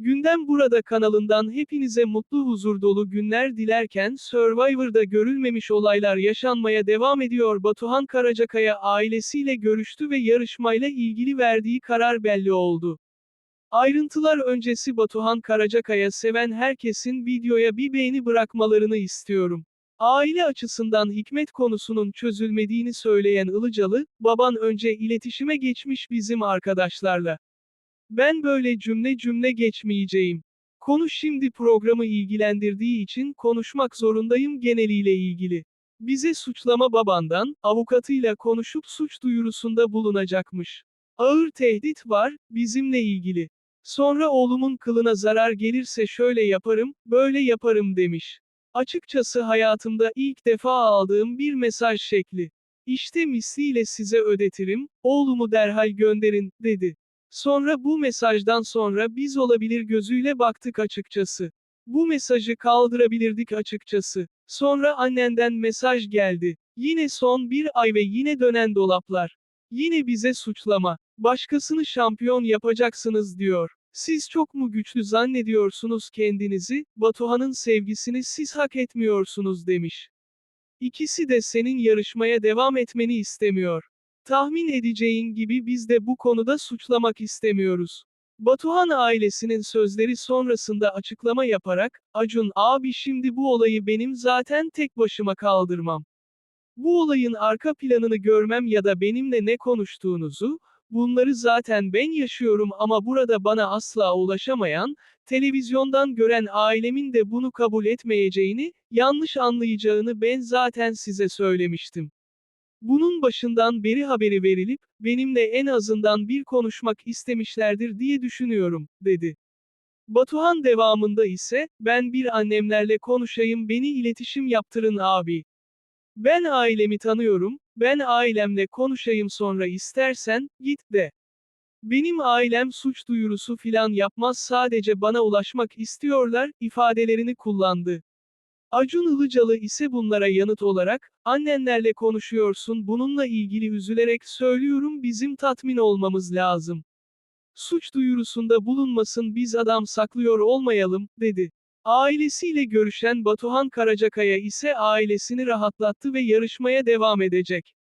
Gündem Burada kanalından hepinize mutlu huzur dolu günler dilerken Survivor'da görülmemiş olaylar yaşanmaya devam ediyor. Batuhan Karacakaya ailesiyle görüştü ve yarışmayla ilgili verdiği karar belli oldu. Ayrıntılar öncesi Batuhan Karacakaya seven herkesin videoya bir beğeni bırakmalarını istiyorum. Aile açısından hikmet konusunun çözülmediğini söyleyen Ilıcalı, baban önce iletişime geçmiş bizim arkadaşlarla. Ben böyle cümle cümle geçmeyeceğim. Konu şimdi programı ilgilendirdiği için konuşmak zorundayım geneliyle ilgili. Bize suçlama babandan, avukatıyla konuşup suç duyurusunda bulunacakmış. Ağır tehdit var, bizimle ilgili. Sonra oğlumun kılına zarar gelirse şöyle yaparım, böyle yaparım demiş. Açıkçası hayatımda ilk defa aldığım bir mesaj şekli. İşte misliyle size ödetirim, oğlumu derhal gönderin, dedi. Sonra bu mesajdan sonra biz olabilir gözüyle baktık açıkçası. Bu mesajı kaldırabilirdik açıkçası. Sonra annenden mesaj geldi. Yine son bir ay ve yine dönen dolaplar. Yine bize suçlama. Başkasını şampiyon yapacaksınız diyor. Siz çok mu güçlü zannediyorsunuz kendinizi, Batuhan'ın sevgisini siz hak etmiyorsunuz demiş. İkisi de senin yarışmaya devam etmeni istemiyor. Tahmin edeceğin gibi biz de bu konuda suçlamak istemiyoruz. Batuhan ailesinin sözleri sonrasında açıklama yaparak, Acun abi şimdi bu olayı benim zaten tek başıma kaldırmam. Bu olayın arka planını görmem ya da benimle ne konuştuğunuzu, bunları zaten ben yaşıyorum ama burada bana asla ulaşamayan, televizyondan gören ailemin de bunu kabul etmeyeceğini, yanlış anlayacağını ben zaten size söylemiştim. Bunun başından beri haberi verilip, benimle en azından bir konuşmak istemişlerdir diye düşünüyorum, dedi. Batuhan devamında ise, ben bir annemlerle konuşayım beni iletişim yaptırın abi. Ben ailemi tanıyorum, ben ailemle konuşayım sonra istersen, git de. Benim ailem suç duyurusu filan yapmaz sadece bana ulaşmak istiyorlar, ifadelerini kullandı. Acun Ilıcalı ise bunlara yanıt olarak, annenlerle konuşuyorsun bununla ilgili üzülerek söylüyorum bizim tatmin olmamız lazım. Suç duyurusunda bulunmasın biz adam saklıyor olmayalım, dedi. Ailesiyle görüşen Batuhan Karacakaya ise ailesini rahatlattı ve yarışmaya devam edecek.